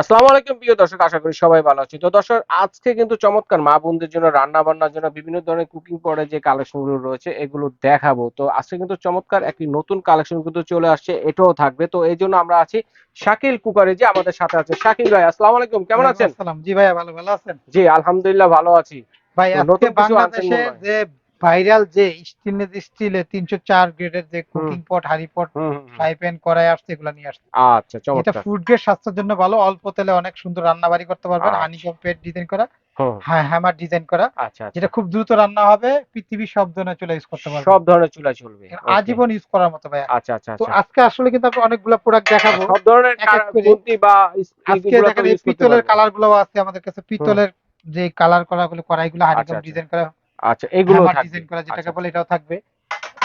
আসসালামু আলাইকুম প্রিয় দর্শক আশা করি সবাই ভালো আছি তো দর্শক আজকে কিন্তু চমৎকার মা বোনদের জন্য রান্না বান্নার জন্য বিভিন্ন ধরনের কুকিং পরে যে কালেকশনগুলো রয়েছে এগুলো দেখাবো। তো আজকে কিন্তু চমৎকার একটি নতুন কালেকশন কিন্তু চলে আসছে এটাও থাকবে। তো এই জন্য আমরা আছি শাকিল কুকারে যে আমাদের সাথে আছে। শাকিল ভাই আসসালামু আলাইকুম কেমন আছেন? জি ভাইয়া ভালো ভালো আছেন? জি আলহামদুলিল্লাহ ভালো আছি। ভাই আজকে বাংলাদেশে যে ভাইরাল যে স্টিলের স্টিলে তিনশো চার গ্রেডের যে কুকিং পট হাড়ি পট। ফ্রাই প্যান কড়াই আসছে এগুলো নিয়ে আসছে। আচ্ছা চমৎকার। এটা ফুড গ্রেড স্বাস্থ্যের জন্য ভালো অল্প তেলে অনেক সুন্দর রান্না বাড়ি করতে পারবেন আচ্ছা। হানি পেট ডিজাইন করা হ্যাঁ হ্যামার ডিজাইন করা আচ্ছা আচ্ছা। যেটা খুব দ্রুত রান্না হবে পৃথিবীর সব ধরনের চলে ইউজ করতে পারবেন সব ধরনের চুলা চলবে আজীবন ইউজ করার মতো ভাইয়া। আচ্ছা আচ্ছা তো আচ্ছা। আজকে আসলে কিন্তু আমরা অনেকগুলো প্রোডাক্ট দেখাবো। সব ধরনের এক এক করে। বা আজকে দেখেন করতে পিতলের পারবে। কালারগুলো আছে আমাদের কাছে। পিতলের যে কালার করা গুলো কড়াইগুলো আচ্ছা, হানিকম আচ্ছা। ডিজাইন করা। আচ্ছা এগুলো ডিজাইন করা যেটাকে আচ্ছা, বলে এটাও থাকবে।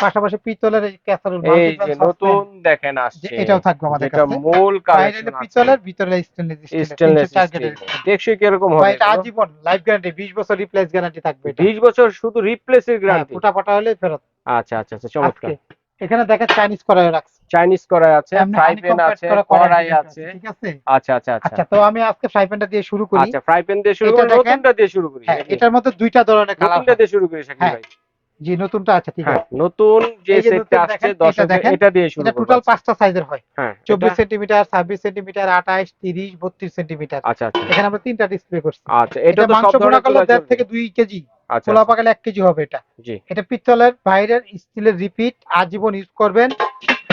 পাশাপাশি পিতলের এই ক্যাসারোল এই যে নতুন দেখেন আসছে। এটাও থাকবে আমাদের কাছে। এটা মূল কালেকশন পিতলের ভিতরে স্টেনলেস স্টেনলেস টেকসই কি এরকম হবে। এটা আজীবন লাইফ গ্যারান্টি 20 বছর রিপ্লেস গ্যারান্টি থাকবে এটা। 20 বছর শুধু রিপ্লেসের গ্যারান্টি ফুটা ফাটা হলে ফেরত। আচ্ছা আচ্ছা আচ্ছা চমৎকার। এখানে দেখেন চাইনিজ কড়াই রাখছে। চাইনিজ কড়াই আছে ফ্রাই প্যান আছে করা কড়াই আছে। ঠিক আছে? আচ্ছা আচ্ছা আচ্ছা। আচ্ছা তো আমি আজকে ফ্রাই প্যানটা দিয়ে শুরু করি। আচ্ছা ফ্রাই প্যান দিয়ে শুরু করি নতুনটা দিয়ে শুরু করি হ্যাঁ এটার মধ্যে দুইটা ধরনের কালার নতুনটা দিয়ে শুরু করি শাকিল হ্যাঁ, ভাই। জি নতুনটা আছে ঠিক হ্যাঁ আছে। নতুন যে সেটটা আসছে 10 এটা দিয়ে শুরু এটা টোটাল পাঁচটা সাইজের হয়। হ্যাঁ চব্বিশ এটা- সেন্টিমিটার ছাব্বিশ সেন্টিমিটার আঠাশ তিরিশ বত্রিশ সেন্টিমিটার আচ্ছা আচ্ছা। এখানে আমরা তিনটা ডিসপ্লে করছি। আচ্ছা এটা তো সব ধরনের চলবে। থেকে দুই কেজি। আচ্ছা পোলা পাকালে এক কেজি হবে এটা। এটা পিতলের বাইরের স্টিলের রিপিট আজীবন ইউজ করবেন।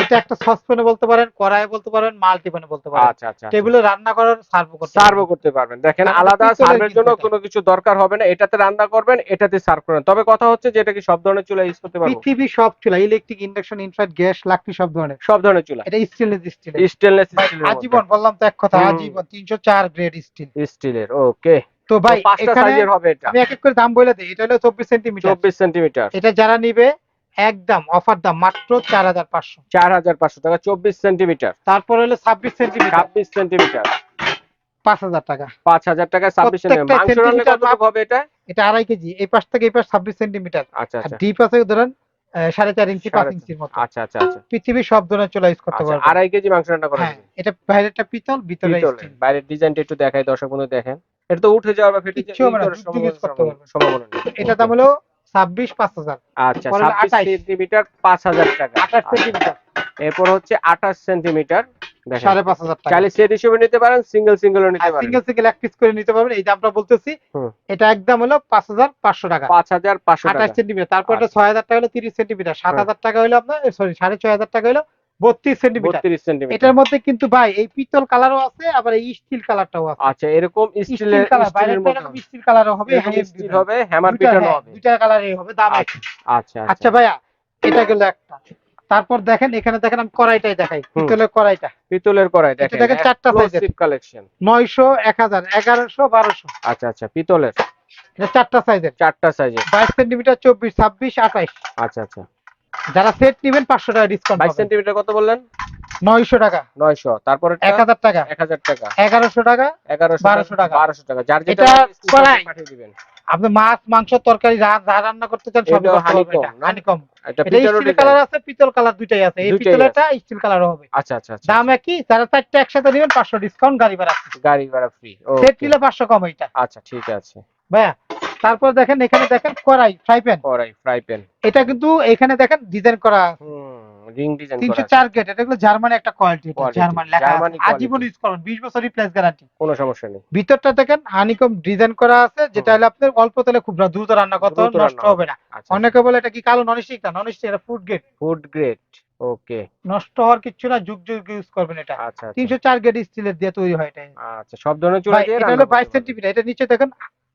এটা একটা সসপ্যানে বলতে পারেন কড়াই বলতে পারেন মাল্টিপ্যানে বলতে পারেন। আচ্ছা আচ্ছা টেবিলে রান্না করার সার্ভ করতে সার্ভও করতে পারবেন। দেখেন আলাদা সার্ভের জন্য কোনো কিছু দরকার হবে না। এটাতে রান্না করবেন এটাতে সার্ভ করবেন। তবে কথা হচ্ছে যে এটা কি সব ধরনের চুলা ইউজ করতে পারব? পৃথিবী সব চুলা ইলেকট্রিক ইন্ডাকশন গ্যাস লাকড়ি সব ধরনের। সব ধরনের চুলা। এটা স্টেনলেস স্টিল স্টেনলেস আজীবন বললাম তো এক কথা আজীবন তিনশো চার গ্রেড স্টিল স্টিলের ওকে তো ভাই পাঁচটা সাইজের হবে এটা। আমি এক এক করে দাম বলে দিই। এটা হলো চব্বিশ সেন্টিমিটার চব্বিশ সেন্টিমিটার এটা যারা নিবে একদম অফার দাম মাত্র চার হাজার পাঁচশো। চার হাজার পাঁচশো টাকা চব্বিশ সেন্টিমিটার তারপর হলো ছাব্বিশ সেন্টিমিটার ছাব্বিশ সেন্টিমিটার পাঁচ হাজার টাকা। পাঁচ হাজার টাকা ছাব্বিশ প্রত্যেকটা সেন্টিমিটার মাংস রান্না কতটুকু হবে এটা? এটা আড়াই কেজি। এই পাশ থেকে এই পাশ ছাব্বিশ সেন্টিমিটার আচ্ছা আচ্ছা। ডিপ আছে ধরেন সাড়ে চার ইঞ্চি পাঁচ ইঞ্চির মতো। আচ্ছা আচ্ছা আচ্ছা। পৃথিবীর সব ধরনের চলে ইউজ করতে আচ্ছা, আড়াই কেজি মাংস রান্না করা হ্যাঁ এটা বাইরেটা পিতল ভিতরে। বাইরের ডিজাইনটা একটু দেখাই দর্শক বন্ধু দেখেন। এটা তো উঠে যাওয়ার বা ফেটে যাওয়ার। সম্ভাবনা এটা দাম হলো ছাব্বিশ পাঁচ হাজার। আচ্ছা ছাব্বিশ সেন্টিমিটার পাঁচ হাজার টাকা। আঠাশ আচ্ছা, সেন্টিমিটার। এরপর হচ্ছে আঠাশ সেন্টিমিটার। দেখেন। সাড়ে পাঁচ হাজার টাকা। চাইলে সেট হিসেবে নিতে পারেন সিঙ্গেল সিঙ্গেলও নিতে পারেন। সিঙ্গেল সিঙ্গেল এক পিস করে নিতে পারবেন। এই দামটা বলতেছি। এটা একদম হলো পাঁচ হাজার পাঁচশো টাকা। পাঁচ হাজার পাঁচশো আঠাশ সেন্টিমিটার। তারপর এটা আচ্ছা। ছয় হাজার টাকা হলো তিরিশ সেন্টিমিটার। সাত। হাজার টাকা হলো আপনার সরি সাড়ে ছয় হাজার টাকা হলো বত্রিশ সেন্টিমিটার। বত্রিশ সেন্টিমিটার। এটার মধ্যে কিন্তু ভাই এই পিতল কালারও আছে আবার এই স্টিল কালারটাও আছে। আচ্ছা এরকম স্টিলের কালার বাইরে স্টিলের মধ্যে এরকম স্টিল কালারও হবে এরকম high end স্টিল হবে হ্যামার পিটানো হ্যাঁ, হবে। দুইটা কালারই হবে দাম। আচ্ছা আচ্ছা ভাইয়া এটা গেল একটা। তারপর দেখেন এখানে দেখেন আমি কড়াইটাই দেখাই পিতলের কড়াইটা। পিতলের কড়াই এটা দেখেন দেখেন চারটা কালেকশন নয়শো এক হাজার এগারোশো বারোশো। আচ্ছা আচ্ছা পিতলের। এটা চারটা সাইজের চারটা সাইজের বাইশ সেন্টিমিটার চব্বিশ ছাব্বিশ আঠাইশ। আচ্ছা আচ্ছা। যারা সেট নিবেন পাঁচশো টাকা ডিসকাউন্ট বাইশ সেন্টিমিটার কত বললেন? নয়শো টাকা। নয়শো। তারপরে এক হাজার টাকা। এক হাজার টাকা। এগারোশো টাকা এগারোশো 1200 টাকা। বারোশো টাকা। যার যেটা এটা। পাঠিয়ে দিবেন। আপনি মাছ মাংস তরকারি যা যা রান্না করতে চান সব এটা honeycomb, না? হানিকম এটা এটা স্টিল কালার আছে পিতল কালার দুইটাই আছে। এই পিতলেরটা স্টিল কালারও হবে। আচ্ছা আচ্ছা আচ্ছা। দাম একই যারা চারটে একসাথে নেবেন পাঁচশো ডিসকাউন্ট গাড়ি ভাড়া গাড়ি ভাড়া ফ্রি সেট নিলে পাঁচশো কম এইটা। আচ্ছা ঠিক আছে। ভাইয়া তারপর দেখেন এখানে দেখেন কড়াই ফ্রাই প্যান কড়াই ফ্রাই প্যান এটা কিন্তু এখানে দেখেন ডিজাইন করা রিং ডিজাইন করা চার গেট এটা হলো জার্মানি একটা কোয়ালিটি জার্মান লেখা। আজীবন ইউজ বছর রিপ্লেস গ্যারান্টি কোনো সমস্যা নেই। ভিতরটা দেখেন হানিকম ডিজাইন করা আছে যেটা। হলে আপনার অল্প তেলে খুব দ্রুত রান্না করতে নষ্ট হবে। না। আচ্ছা। অনেকে বলে এটা কি কালো ননস্টিক না ননস্টিক এটা food grade food grade okay নষ্ট হওয়ার কিচ্ছু না যুগ যুগ ইউজ করবেন এটা। আচ্ছা আচ্ছা। তিনশো চার গ্রেড স্টিলের দিয়ে তৈরি হয় এটা আচ্ছা সব ধরনের চুলা দিয়ে এটা হলো করতে বাইশ পারবেন। সেন্টিমিটার এটা নিচে দেখেন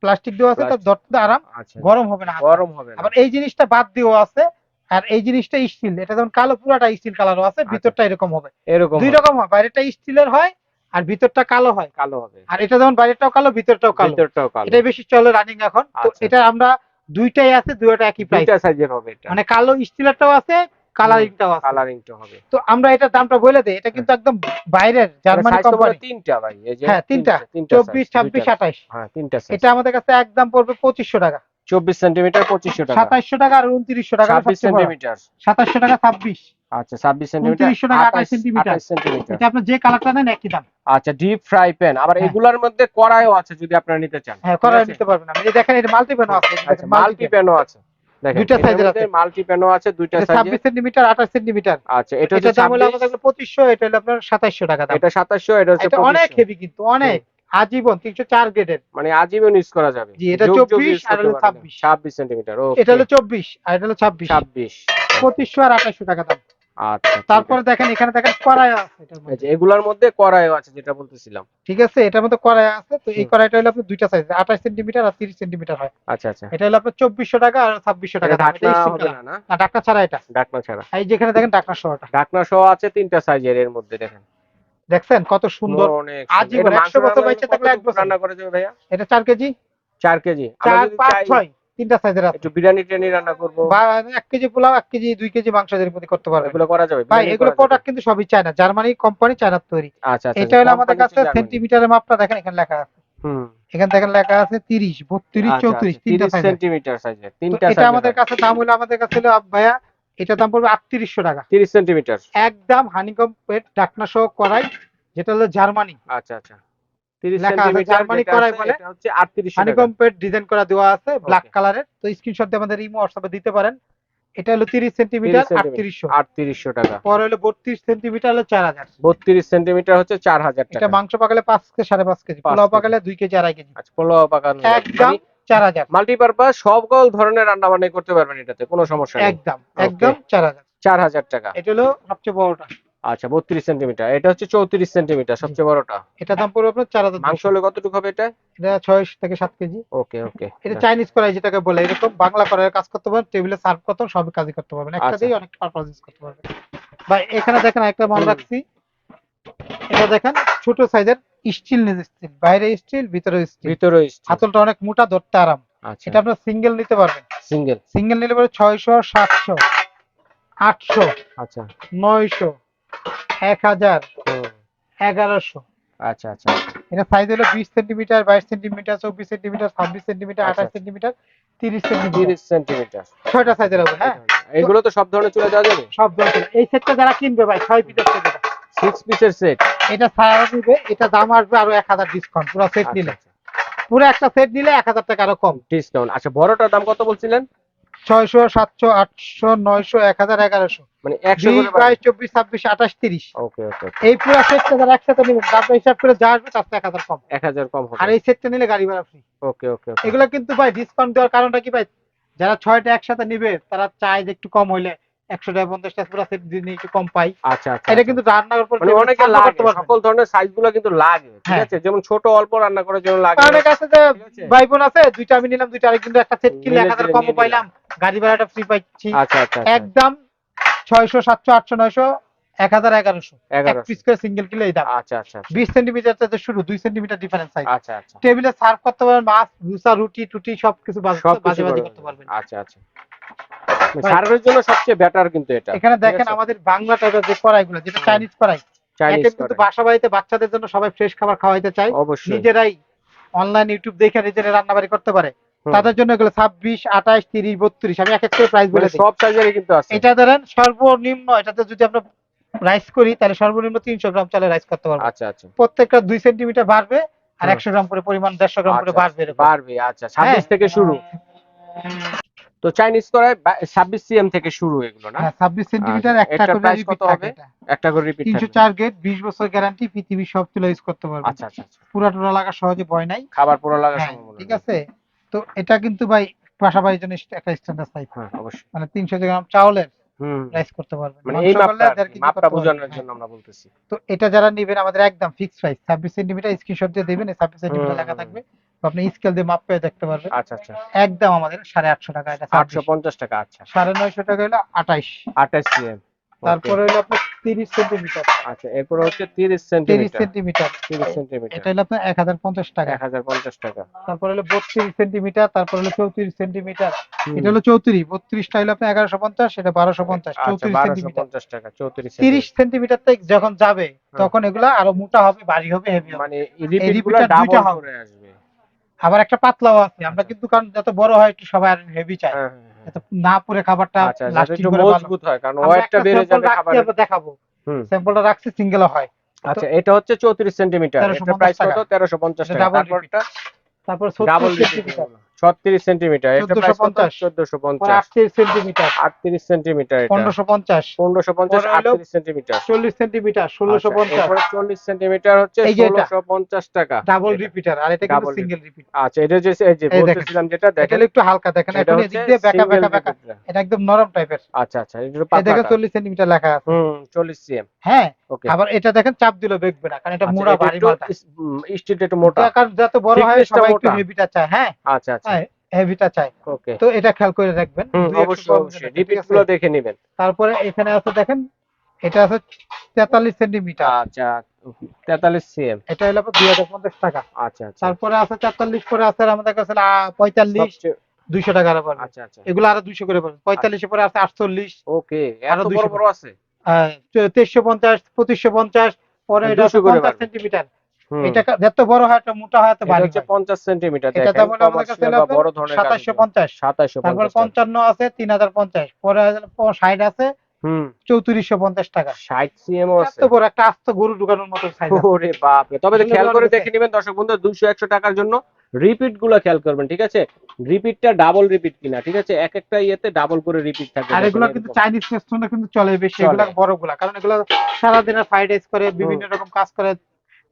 প্লাস্টিক দেওয়া আছে তো Plastic। ধরতে আরাম আচ্ছা। গরম হবে না গরম হবে আবার এই জিনিসটা বাদ দেওয়া আছে আর এই জিনিসটা স্টিল এটা যেমন কালো পুরাটা স্টিল কালারও আছে ভিতরটা এরকম হবে। এরকম দুই রকম হয় বাইরেটা স্টিলের হয় আর ভিতরটা কালো হয়। কালো হবে। আর এটা যেমন বাইরেটাও কালো ভিতরটাও কালো। ভিতরটাও কালো। এটাই বেশি চলে রানিং এখন। তো আচ্ছা। এটা আমরা দুইটাই আছে দুইটা একই প্রাইস দুইটা সাইজের হবে এটা। মানে কালো স্টিলেরটাও আছে কালারিংটাও আছে। কালারিংটা হবে। তো আমরা এটা দামটা বলে দেই এটা কিন্তু একদম বাইরের জার্মানি কোম্পানি তিনটা ভাই এই যে হ্যাঁ, তিনটা। তিনটা চব্বিশ size, ছাব্বিশ দুইটা। আঠাইশ হ্যাঁ তিনটা এটা আমাদের কাছে একদম পড়বে পঁচিশশো টাকা। চব্বিশ সেন্টিমিটার পঁচিশশো টাকা। সাতাইশশো টাকা আর টাকা ছাব্বিশ সেন্টিমিটার সাতাশশো টাকা ছাব্বিশ। আচ্ছা ছাব্বিশ সেন্টিমিটার 2900 টাকা, 28 সেন্টিমিটার। এটা আপনার যে কালারটা নেন একই দাম। আচ্ছা ডিপ ফ্রাই প্যান আবার হ্যাঁ। এগুলার মধ্যে কড়াইও আছে যদি আপনারা নিতে চান। হ্যাঁ করা নিতে পারবেন। আপনি দেখেন এটা মাল্টি প্যানও আছে। আচ্ছা মাল্টি প্যানও আছে। দুইটা আছে। মাল্টি আছে সাইজে আচ্ছা এটা এটা হচ্ছে দাম হলো আমাদের পঁচিশশো এটা হলো আপনার টাকা দাম। এটা 2700 এটা হচ্ছে এটা অনেক হেভি কিন্তু অনেক। আজীবন গ্রেডের মানে আজীবন ইউজ করা যাবে। জি, এটা 24 আর হলো 26 26 এটা হলো চব্বিশ আর এটা হলো ছাব্বিশ। 26 পঁচিশশো আর আঠাশশো টাকা দাম। আচ্ছা তারপরে দেখেন এখানে দেখেন কড়াই আছে এগুলার মধ্যে কড়াইও আছে যেটা বলতেছিলাম। ঠিক আছে এটার মধ্যে কড়াই আছে তো এই। কড়াইটা হলো আপনার দুইটা সাইজ আঠাশ সেন্টিমিটার আর তিরিশ সেন্টিমিটার হয়। আচ্ছা আচ্ছা। এটা হলো আপনার চব্বিশশো টাকা আর ছাব্বিশশো টাকা এটা ঢাকনা হবে না না? না ছাড়া এটা। ঢাকনা ছাড়া। এই যেখানে দেখেন ডাক্তার সহটা ঢাকনা সহ আছে তিনটা সাইজের এর মধ্যে দেখেন। দেখছেন কত সুন্দর আজীবন, এটা 100 বছর বেঁচে থাকলে এক বছর। রান্না করে যাবে ভাইয়া? এটা চার কেজি? 4 কেজি। চার যদি পাঁচ চাই ছয়। তিনটা সাইজের আছে। একটু বিরিয়ানি টিরিয়ানি রান্না করব। বা এক কেজি পোলাও এক কেজি দুই কেজি মাংস এর মধ্যে করতে পারবে এগুলো করা যাবে ভাই এগুলো প্রোডাক্ট কিন্তু সবই চায়না জার্মানি কোম্পানি চায়নার তৈরি। আচ্ছা আচ্ছা এটা হলো আমাদের কাছে সেন্টিমিটারের মাপটা দেখেন এখানে লেখা আছে। হুম। এখানে দেখেন লেখা আছে তিরিশ বত্রিশ আচ্ছা, চৌত্রিশ আচ্ছা, তিনটা 30 সাইজ সেন্টিমিটার সাইজের তিনটা এটা আমাদের কাছে দাম হলো আমাদের কাছে হলো আপ ভাইয়া এটা দাম পড়বে আটত্রিশশো টাকা। 30 সেন্টিমিটার একদম হানিকম পেট ডাকনা সহ করাই যেটা হলো জার্মানি। আচ্ছা আচ্ছা। জার্মানি কড়াই বলে। হচ্ছে 38 টাকা ডিজাইন করা দেওয়া আছে ব্ল্যাক কালারের তো স্ক্রিনশট দিয়ে আমাদের ইমো হোয়াটসঅ্যাপে দিতে পারেন। এটা হলো তিরিশ সেন্টিমিটার 30 আটত্রিশশো। 3800 টাকা। পরে হলো বত্রিশ সেন্টিমিটার হলো চার হাজার। 32 সেন্টিমিটার হচ্ছে 4000 এটা মাংস পাকালে থেকে কেজি পোলাও পাকালে কেজি আড়াই কেজি। আচ্ছা পোলাও পাকানো একদম মানে চার হাজার। মাল্টিপারপাস সকল ধরনের রান্না বান্না করতে পারবেন এটাতে কোনো সমস্যা নেই। একদম একদম চার হাজার। 4000 টাকা। এটা হলো সবচেয়ে বড়টা। আচ্ছা 32 সেন্টিমিটার। এটা হচ্ছে 34 সেন্টিমিটার সবচেয়ে বড়টা। এটা দাম পড়বে আপনার চার হাজার মাংস হলে কতটুকু হবে এটা? এটা ছয় থেকে সাত কেজি। ওকে ওকে। এটা চাইনিজ কড়াই যেটাকে বলে এরকম বাংলা কড়াইয়ের কাজ করতে পারবেন টেবিলে সার্ভ করতে সব কাজই করতে পারবেন। একটা আচ্ছা। দিয়ে অনেক পারপাস করতে পারবেন। ভাই এখানে দেখেন একটা হুম। রাখছি। এটা দেখেন ছোট সাইজের স্টিল নিজ স্টিল বাইরে স্টিল ভিতরে স্টিল ভিতরে স্টিল হাতলটা অনেক মোটা ধরতে আরাম। আচ্ছা। এটা আপনার সিঙ্গেল নিতে পারবেন। সিঙ্গেল সিঙ্গেল নিলে পরে ছয়শো সাতশো আটশো আচ্ছা। নয়শো এক হাজার। এগারোশো। আচ্ছা আচ্ছা। এটা সাইজ হলো বিশ সেন্টিমিটার বাইশ সেন্টিমিটার চব্বিশ সেন্টিমিটার ছাব্বিশ সেন্টিমিটার আচ্ছা। আঠাশ সেন্টিমিটার তিরিশ সেন্টিমিটার। 30 সেন্টিমিটার। ছয়টা সাইজের হবে হ্যাঁ? এগুলো তো সব ধরনের চলে যাওয়া যাবে? সব ধরনের এই সেটটা যারা কিনবে ভাই ছয় পিসের সেট সিক্স পিসের সেট এটা ছাড়া দিবে এটা দাম আসবে আরও এক হাজার ডিসকাউন্ট পুরো সেট নিলে। পুরো একটা সেট নিলে এক হাজার টাকা আরও কম। ডিসকাউন্ট আচ্ছা বড়টার দাম কত বলছিলেন? ছয়শো সাতশো আটশো নয়শো এক হাজার এগারোশো। মানে 100 বাইশ চব্বিশ ছাব্বিশ আঠাশ তিরিশ। ওকে ওকে এই পুরো সেটটা যারা একসাথে নেবেন দামটা হিসাব করে যা আসবে তার থেকে এক হাজার কম 1000 কম আর এই সেটটা নিলে গাড়ি ভাড়া ফ্রি ওকে ওকে ওকে। এগুলো কিন্তু ভাই ডিসকাউন্ট দেওয়ার কারণটা কি ভাই? যারা ছয়টা একসাথে নিবে তারা চায় যে একটু কম হইলে। একশো টাকা পঞ্চাশ টাকা পুরো সেট দিয়ে একটু কম পাই। আচ্ছা আচ্ছা এটা আচ্ছা। কিন্তু মানে অনেকে লাগে সকল ধরনের সাইজগুলো কিন্তু লাগে ঠিক হ্যাঁ। আছে? যেমন ছোট অল্প রান্না করার জন্য লাগে। অনেক আছে যে ভাই বোন আছে দুইটা আমি নিলাম দুইটা আরেক কিন্তু একটা সেট কিনলে এক হাজার কমও পাইলাম গাড়ি ভাড়াটা ফ্রি পাচ্ছি আচ্ছা আচ্ছা আচ্ছা। একদম ছয়শো সাতশো আটশো নয়শো এক হাজার এগারোশো। এক পিস করে সিঙ্গেল কিলো এই দাম। আচ্ছা। বিশ সেন্টিমিটার থেকে শুরু দুই সেন্টিমিটার ডিফারেন্স সাইজ আচ্ছা আচ্ছা। টেবিলে সার্ভ করতে পারবেন মাছ ভুসা রুটি টুটি সবকিছু বাজে বাজে করতে পারবেন। আচ্ছা আচ্ছা। সার্ভের জন্য সবচেয়ে বেটার কিন্তু এটা। এখানে দেখেন আমাদের বাংলা টাইপের যে কড়াইগুলো যেটা চাইনিজ কড়াই চাইনিজ কিন্তু বাসা বাড়িতে বাচ্চাদের জন্য সবাই ফ্রেশ খাবার খাওয়াইতে চায়। নিজেরাই অনলাইন ইউটিউব দেখে নিজেরা রান্না বাড়ি করতে পারে। তাদের জন্য এগুলো ছাব্বিশ আঠাশ তিরিশ বত্রিশ আমি এক এক করে প্রাইস বলে মানে সব সাইজেরই কিন্তু আছে। এটা ধরেন সর্বনিম্ন এটাতে যদি আমরা রাইস করি তাহলে সর্বনিম্ন তিনশো গ্রাম চালে রাইস করতে পারব। আচ্ছা আচ্ছা। প্রত্যেকটা দুই সেন্টিমিটার বাড়বে আর একশো গ্রাম করে পরিমাণ দেড়শো গ্রাম করে আচ্ছা, বাড়বে বাড়বে আচ্ছা। ছাব্বিশ হ্যাঁ। থেকে শুরু। তো চাইনিজ করায় ছাব্বিশ সিএম থেকে শুরু এগুলো না? হ্যাঁ ছাব্বিশ সেন্টিমিটার আচ্ছা, একটা করে থাকে হবে? একটা করে রিপিট তিনশো চার গেট বিশ বছর গ্যারান্টি পৃথিবীর সব তুলে ইউজ করতে পারবে। আচ্ছা আচ্ছা আচ্ছা। পুরা টোরা লাগা সহজে ভয় নাই। খাবার পুরো লাগার হ্যাঁ, সম্ভাবনা ঠিক আছে? তো এটা কিন্তু ভাই পাশাপাশি জন্য একটা স্ট্যান্ডার্ড সাইজ হ্যাঁ অবশ্যই। মানে তিনশো গ্রাম চাউলের হুম। রাইস করতে পারবেন। মানে এই মাপটা বোঝানোর। জন্য আমরা বলতেছি। তো এটা যারা নেবেন আমাদের একদম ফিক্স প্রাইস ছাব্বিশ সেন্টিমিটার স্ক্রিনশট দিয়ে দিবেন এই ছাব্বিশ সেন্টিমিটার লেখা থাকবে। আপনি স্কেল দিয়ে মাপ পেয়ে দেখতে পারবেন। আচ্ছা আচ্ছা। একদম আমাদের সাড়ে আটশো টাকা এটা আটশো পঞ্চাশ টাকা আচ্ছা। সাড়ে নয়শো টাকা হলো আঠাইশ আঠাশ সিএম তারপরে হলো আপনার তিরিশ সেন্টিমিটার আচ্ছা এরপর হচ্ছে তিরিশ সেন্টিমিটার সেন্টিমিটার তিরিশ সেন্টিমিটার এটা হলো আপনার এক হাজার পঞ্চাশ টাকা। এক হাজার পঞ্চাশ টাকা। তারপর হলো বত্রিশ সেন্টিমিটার তারপর হলো চৌত্রিশ সেন্টিমিটার এটা হলো চৌত্রিশ বত্রিশটা হলো আপনার এগারোশো পঞ্চাশ এটা বারোশো পঞ্চাশ আচ্ছা চৌত্রিশ সেন্টিমিটার পঞ্চাশ টাকা চৌত্রিশ তিরিশ সেন্টিমিটার থেকে যখন যাবে তখন এগুলা আরও মোটা হবে ভারী হবে হেভি মানে দুইটা হবে। করে আবার একটা পাতলাও আছে। আমরা কিন্তু কারণ যত বড় হয় একটু সবাই হেভি চাই হ্যাঁ হ্যাঁ হ্যাঁ। না পরে খাবারটা আচ্ছা লাস্টিং করে ভালো মজবুত হয় কারণ ওয়েটটা বেড়ে যাবে খাবার দেখাবো। স্যাম্পলটা রাখছি সিঙ্গেল হয়। আচ্ছা এটা হচ্ছে চৌত্রিশ সেন্টিমিটার 1350 এটা প্রাইস কত? টাকা। তেরোশো পঞ্চাশ এটা টাকা। double তারপরটা? তারপর ডাবল 36 সেন্টিমিটার ছত্রিশ সেন্টিমিটার এটা প্রাইস কত? 1450 চোদ্দশো পঞ্চাশ। 38 সেন্টিমিটার। আটত্রিশ সেন্টিমিটার এটা। 1550 পনেরোশো পঞ্চাশ আটত্রিশ সেন্টিমিটার। 40 সেন্টিমিটার 1650 চল্লিশ সেন্টিমিটার হচ্ছে। ষোলোশো পঞ্চাশ টাকা। ডাবল রিপিটার আর এটা Double সিঙ্গেল রিপিট। আচ্ছা এটা যে এই যে বলতেছিলাম যেটা দেখেন। একটু হালকা দেখেন এটা হচ্ছে দিয়ে বেকা single বেকা বেকা এটা একদম নরম টাইপের। আচ্ছা আচ্ছা এটা দেখেন। 40 সেন্টিমিটার লেখা আছে। হুম চল্লিশ সিএম হ্যাঁ আবার এটা দেখেন চাপ দিলেও বেগবে না কারণ এটা মোড়া ভারী মালটা স্টিল একটু মোটা। কারণ যত বড় হয় সবাই একটু হেভিটা চায় হ্যাঁ। আচ্ছা আচ্ছা। হ্যাঁ হেভিটা চায় ওকে তো এটা খেয়াল করে রাখবেন হুম দুই একশো অবশ্যই অবশ্যই। রিপিটগুলো দেখে নেবেন। তারপরে এখানে আছে দেখেন এটা আছে তেতাল্লিশ সেন্টিমিটার। আচ্ছা তেতাল্লিশ সিএম এটা হলো টাকা। আচ্ছা আচ্ছা। তারপরে আছে তেতাল্লিশ পরে আছে আমাদের কাছে আহ, পঁয়তাল্লিশ সবচেয়ে- দুইশো টাকা আরও পড়বে। আচ্ছা আচ্ছা। এগুলো আরও দুইশো করে পড়বে। পঁয়তাল্লিশে পরে আছে আটচল্লিশ। ওকে আরও 200 বড় বড় আছে? তেইশশো পঞ্চাশ পঁচিশশো পঞ্চাশ পরে এটা 200 করে পঞ্চাশ বাড়বে। সেন্টিমিটার। হুম। এটা যত বড় হয় মোটা হয় এত ভারী হচ্ছে এটা যেমন আমাদের কাছে বড় ধরনের সাতাশশো পঞ্চাশ। সাতাশশো তারপর পঞ্চাশ টাকা। পঞ্চান্ন আছে পরে আছে হুম। চৌত্রিশশো পঞ্চাশ টাকা। ষাট সিএম আছে এত বড় একটা আস্ত গরু ঢুকানোর মতো সাইজ ওরে বাপ রে তবে খেয়াল করে দেখে। নেবেন দর্শক বন্ধু দুইশো একশো টাকার জন্য রিপিটগুলো খেয়াল করবেন ঠিক আছে? রিপিটটা ডাবল রিপিট কিনা ঠিক আছে? এক একটা ইয়েতে ডাবল করে রিপিট থাকবে। আর এগুলো কিন্তু চাইনিজ রেস্টুরেন্টে কিন্তু চলে বেশি চলে। এগুলো বড়গুলা কারণ এগুলো সারাদিন ফ্রাইড রাইস করে বিভিন্ন রকম কাজ করে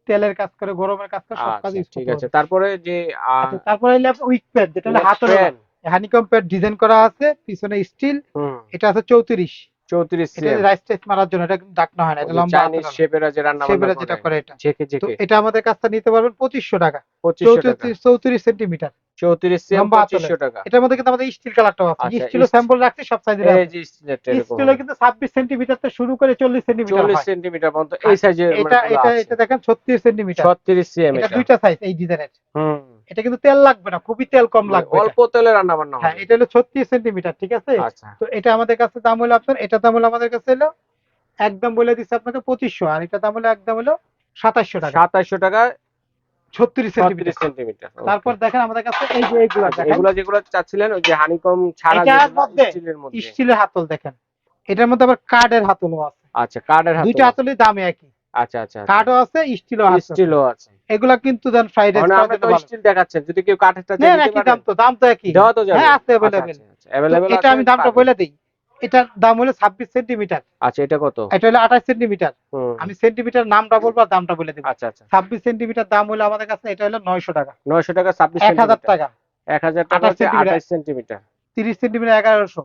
তেলের কাজ করে গরমের কাজ করে সব কাজ আচ্ছা ঠিক আছে। তারপরে যে আচ্ছা, তারপরে এলো উইক প্যাড যেটা হাতের হ্যানিকম প্যাড ডিজাইন করা আছে পিছনে স্টিল এটা আছে চৌত্রিশ। চৌত্রিশ রাইস টেস্ট মারার জন্য এটা কিন্তু ডাকনা হয় না এটা লম্বা চাইনিজ শেপেরা যে রান্না যেটা করে এটা। তো এটা আমাদের কাছ নিতে পারবেন পঁচিশশো টাকা। চৌত্রিশ সেন্টিমিটার চৌত্রিশ সিএম লম্বা টাকা। এটার মধ্যে কিন্তু আমাদের স্টিল কালারটাও আছে আচ্ছা, স্যাম্পল রাখছি সব সাইজের এই যে স্টিলেরটা এরকম স্টিলও কিন্তু ছাব্বিশ সেন্টিমিটার থেকে শুরু করে চল্লিশ সেন্টিমিটার চল্লিশ পর্যন্ত এই সাইজের এটা এটা এটা দেখেন ছত্রিশ সেন্টিমিটার ছত্রিশ সিএম এটা এটা দুইটা সাইজ এই ডিজাইনের হুম। এটা কিন্তু তেল লাগবে না খুবই তেল কম লাগবে অল্প তেলে রান্না বান্না হ্যাঁ এটা হলো ছত্রিশ সেন্টিমিটার ঠিক আছে? আচ্ছা। তো এটা আমাদের কাছে দাম হলো আপনার এটা দাম হলো আমাদের কাছে হলো একদম বলে দিচ্ছে আপনাকে পঁচিশশো আর এটা দাম হলো একদম হলো সাতাশশো টাকা। সাতাশশো টাকা ছত্রিশ ছত্রিশ সেন্টিমিটার সেন্টিমিটার তারপর দেখেন আমাদের কাছে এই যে এইগুলো দেখেন। এগুলো যেগুলো চাচ্ছিলেন ওই যে হানিকম ছাড়া এটার যেগুলো, মধ্যে স্টিলের মধ্যে। স্টিলের হাতল দেখেন। এটার মধ্যে আবার কার্ডের হাতলও আছে। আচ্ছা কার্ডের হাত দুইটা হাতলই দামে একই। আচ্ছা আচ্ছা কার্ডও আছে স্টিলও আছে। স্টিলও আছে। এগুলা কিন্তু দেন ফ্রাইড মানে আমরা তো স্টিল দেখাচ্ছেন যদি কেউ কাঠেরটা দিতে একই দাম তো দাম তো একই। দেওয়া তো যাবে। হ্যাঁ আছে আচ্ছা, আচ্ছা, এটা আমি দামটা। বলে দিই। এটার দাম হলো ছাব্বিশ সেন্টিমিটার। আচ্ছা এটা কত? এটা হলো আঠাশ সেন্টিমিটার। আমি সেন্টিমিটার নামটা বলব আর দামটা বলে দিব। আচ্ছা আচ্ছা। ছাব্বিশ সেন্টিমিটার দাম হলো আমাদের কাছে এটা হলো নয়শো টাকা। নয়শো টাকা ছাব্বিশ এক হাজার টাকা। এক হাজার টাকা 28 হচ্ছে সেন্টিমিটার। আঠাশ সেন্টিমিটার। তিরিশ সেন্টিমিটার এগারোশো।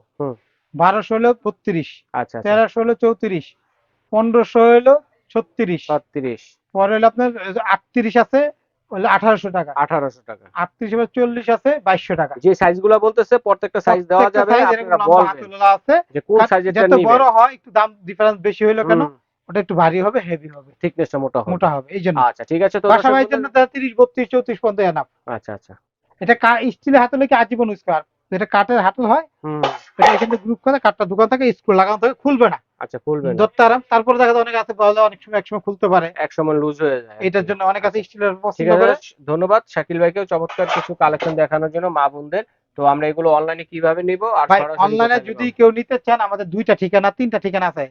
বারোশো হলো বত্রিশ। আচ্ছা আচ্ছা। তেরোশো হলো চৌত্রিশ। পনেরোশো হলো ছত্রিশ। ছত্রিশ। পরে হলো আপনার আটত্রিশ আছে আঠারোশো টাকা। আঠারোশো টাকা। আটত্রিশ এবার চল্লিশ আছে বাইশশো টাকা। যে সাইজগুলা বলতেছে প্রত্যেকটা সাইজ দেওয়া যাবে size এরকম আপনারা লম্বা বলবেন হাতলওয়ালা আছে। যে কোন কারণ সাইজেরটা যত নিবেন বড় হয় একটু দাম ডিফারেন্স বেশি হইল কেন? ওটা একটু ভারী হবে হেভি হবে। থিকনেসটা মোটা হবে। মোটা হবে এই জন্য। আচ্ছা ঠিক আছে তো বাসা বাড়ির জন্য তিরিশ বত্রিশ চৌত্রিশ পর্যন্ত এনাফ আচ্ছা আচ্ছা। এটা স্টিলের হাতলে কি আজীবন ইউজ করার কাঠের হাতল হয়? হুম। এটা এখানে গ্রুপ করে কাঠটা দোকান থেকে স্ক্রু লাগানো থাকে খুলবে না। আচ্ছা খুলবেন ধরতে আরাম তারপরে দেখা যায় অনেক আছে অনেক সময় একসময় খুলতে পারে। এক সময় লুজ হয়ে যায়। এটার জন্য অনেক আছে স্টিলের পছন্দ করে। ধন্যবাদ। শাকিল ভাইকেও চমৎকার কিছু কালেকশন দেখানোর জন্য মা বোনদের। তো আমরা এগুলো অনলাইনে কীভাবে নিব আর ভাই অনলাইনে যদি কেউ নিতে চান আমাদের দুইটা ঠিকানা তিনটা ঠিকানা আছে।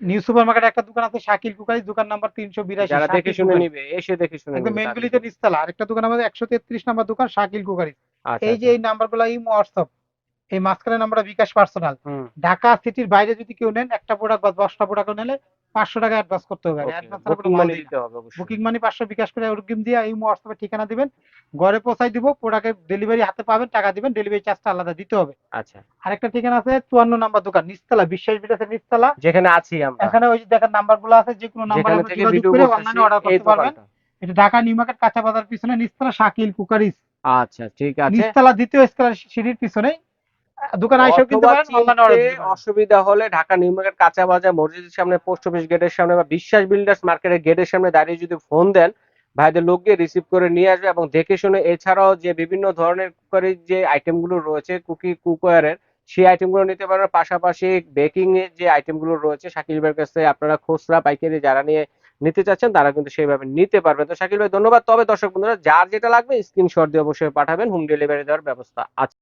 নিউ সুপার মার্কেট একটা দোকান আছে শাকিল কুকারি দোকান নাম্বার তিনশো বিরাশি যারা দেখে শুনে নিবে এসে দেখে শুনে একদম মেন গলিতে জন্য। আরেকটা দোকান আমাদের একশো তেত্রিশ নাম্বার দোকান শাকিল কুকারি। আচ্ছা, এই যে আচ্ছা। এই নাম্বারগুলো এই হোয়াটসঅ্যাপ এই মাঝখানে নাম্বার বিকাশ পার্সোনাল। ঢাকা সিটির বাইরে যদি কেউ নেন একটা প্রোডাক্ট বা দশটা প্রোডাক্ট নিলে পাঁচশো টাকা অ্যাডভান্স করতে হবে। বুকিং মানি পাঁচশো বিকাশ করে অগ্রিম দিয়ে এই হোয়াটসঅ্যাপে ঠিকানা দিবেন। ঘরে পৌঁছাই দিব প্রোডাক্টের ডেলিভারি হাতে পাবেন টাকা দিবেন ডেলিভারি চার্জটা আলাদা দিতে হবে। আচ্ছা। আরেকটা ঠিকানা আছে চুয়ান্ন নাম্বার দোকান নিচতলা বিশ্বাস বিলাসের নিচতলা। যেখানে আছি আমরা। এখানে ওই যে দেখেন নাম্বারগুলো আছে যে কোনো নাম্বার থেকে যোগাযোগ করে অনলাইনে অর্ডার করতে পারবেন। এটা ঢাকা নিউ মার্কেট কাঁচা বাজার পিছনে নিচতলা শাকিল কুকারিস। আচ্ছা ঠিক আছে। নিচতলা দ্বিতীয় স্কয়ার সিঁড়ির পিছনে দোকান আইসেও কিনতে পারেন অনলাইনে অর্ডার দিতে পারেন। অসুবিধা হলে ঢাকা নিউ মার্কেট কাঁচা বাজার মসজিদের সামনে পোস্ট অফিস গেটের সামনে বা বিশ্বাস বিল্ডার্স মার্কেটের গেটের সামনে দাঁড়িয়ে যদি ফোন দেন ভাইদের লোক গিয়ে রিসিভ করে নিয়ে আসবে এবং দেখে শুনে এছাড়াও যে বিভিন্ন ধরনের কুকারির যে আইটেমগুলো রয়েছে কুকি কুকওয়ারের সেই আইটেমগুলো নিতে পারবেন পাশাপাশি বেকিং এর যে আইটেমগুলো রয়েছে শাকিল ভাইয়ের কাছে আপনারা খুচরা পাইকারি যারা নিয়ে নিতে চাচ্ছেন তারা কিন্তু সেইভাবে নিতে পারবেন। তো শাকিল ভাই ধন্যবাদ। তবে দর্শক বন্ধুরা যার যেটা লাগবে স্ক্রিনশট দিয়ে অবশ্যই পাঠাবেন। হোম ডেলিভারি দেওয়ার ব্যবস্থা আছে।